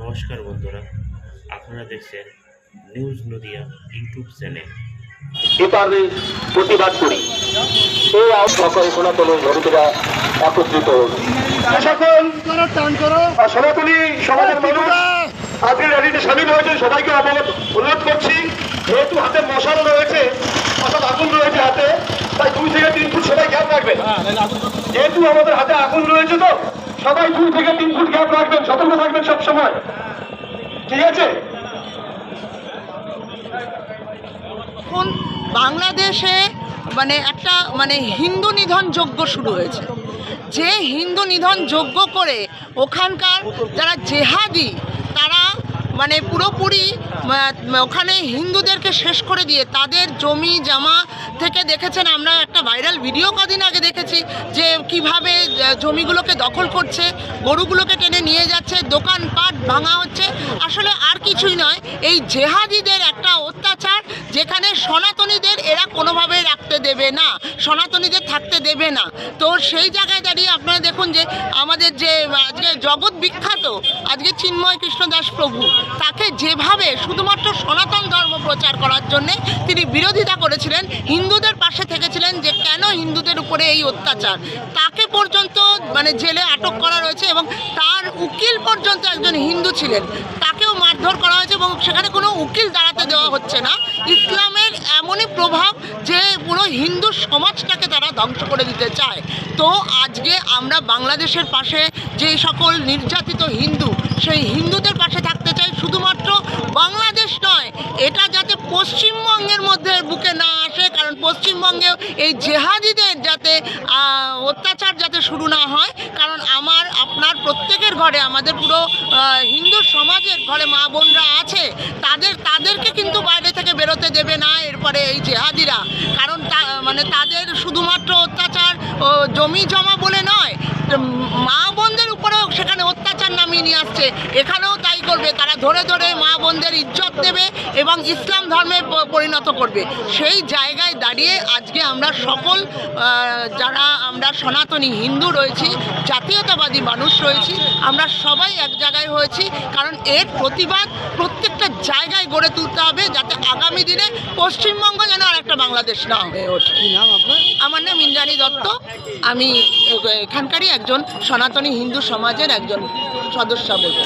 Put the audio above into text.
নমস্কার বন্ধুরা আপনারা দেখছেন নিউজ নদিয়া ইউটিউব চ্যানেল। এবারে প্রতিবাদ করি। এই সকল সনাতন ধর্মীরা একত্রিত হন। সকল আর সনাতনী সমাজের মানুষ আজকে র্যালিতে সামিল হয়েছে সবাইকে অবগত অনুরোধ করছি যেহেতু হাতে মশাল রয়েছে অর্থাৎ আগুন রয়েছে হাতে তাই দুই থেকে তিন ফুট সবাই খেয়াল রাখবেন। যেহেতু আমাদের হাতে আগুন রয়েছে তো সবাই দুই থেকে তিন ফুট গ্যাপ রাখবেন, সতর্ক থাকবেন সব সময় ঠিক আছে? বাংলাদেশে মানে একটা মানে হিন্দু নিধন যজ্ঞ শুরু হয়েছে। যে হিন্দু নিধন যজ্ঞ করে ওখানকার যারা জেহাদি মানে পুরোপুরি ওখানে হিন্দুদেরকে শেষ করে দিয়ে তাদের জমি জামা থেকে দেখেছেন আমরা একটা ভাইরাল ভিডিও কদিন আগে দেখেছি যে কীভাবে জমিগুলোকে দখল করছে, গরুগুলোকে টেনে নিয়ে যাচ্ছে, দোকানপাট ভাঙা হচ্ছে। আসলে আর কিছুই নয়, এই জেহাদিদের একটা অত্যাচার যেখানে সনাতনীদের এরা কোনোভাবে রাখতে দেবে না, সনাতনীদের থাকতে দেবে না। তো সেই জায়গায় দাঁড়িয়ে আপনারা দেখুন যে আমাদের যে, আজকে জগৎ বিখ্যাত, আজকে চিন্ময় কৃষ্ণ দাস প্রভু, তাকে যেভাবে শুধুমাত্র সনাতন ধর্ম প্রচার করার জন্যে তিনি বিরোধিতা করেছিলেন, হিন্দুদের পাশে থেকেছিলেন যে কেন হিন্দুদের উপরে এই অত্যাচার। তাকে পর্যন্ত মানে জেলে আটক করা রয়েছে এবং তার উকিল পর্যন্ত একজন হিন্দু ছিলেন। তাকেও মারধর করা হয়েছে এবং সেখানে কোনো উকিল দাঁড়াতে দেওয়া হচ্ছে না। ইসলামের এমনই প্রভাব যে পুরো হিন্দু সমাজটাকে তারা ধ্বংস করে দিতে চায়। তো আজকে আমরা বাংলাদেশের পাশে যে সকল নির্যাতিত হিন্দু, সেই হিন্দুদের পাশে থাকতে চাই শুধুমাত্র বাংলাদেশ নয়, এটা যাতে পশ্চিমবঙ্গের মধ্যে বুকে না আসে, কারণ পশ্চিমবঙ্গেও এই জেহাদিদের যাতে অত্যাচার যাতে শুরু না হয় কারণ আমার আপনার প্রত্যেকের ঘরে, আমাদের পুরো হিন্দু সমাজের ঘরে মা বোনরা আছে, তাদের, তাদেরকে কিন্তু বাইরে থেকে বেরোতে দেবে না এরপরে এই জেহাদিরা। কারণ মানে তাদের শুধুমাত্র অত্যাচার জমি জমা বলে নয় মা বোনদের উপরেও সেখানে অত্যাচার নিয়ে আসছে। এখানেও তাই করবে। তারা ধরে ধরে মা বোনদের ইজ্জত দেবে এবং ইসলাম ধর্মে পরিণত করবে। সেই জায়গায় দাঁড়িয়ে আজকে আমরা সকল যারা আমরা সনাতনী হিন্দু রয়েছি জাতীয়তাবাদী মানুষ রয়েছি আমরা সবাই এক জায়গায় হয়েছি। কারণ এর প্রতিবাদ প্রত্যেকটা জায়গায় গড়ে তুলতে হবে যাতে আগামী দিনে পশ্চিমবঙ্গ যেন আর একটা বাংলাদেশ না হয়ে। ওঠে আমার নাম ইন্দ্রাণী দত্ত। আমি এখানকারই একজন সনাতনী হিন্দু সমাজের একজন সদস্য বলতে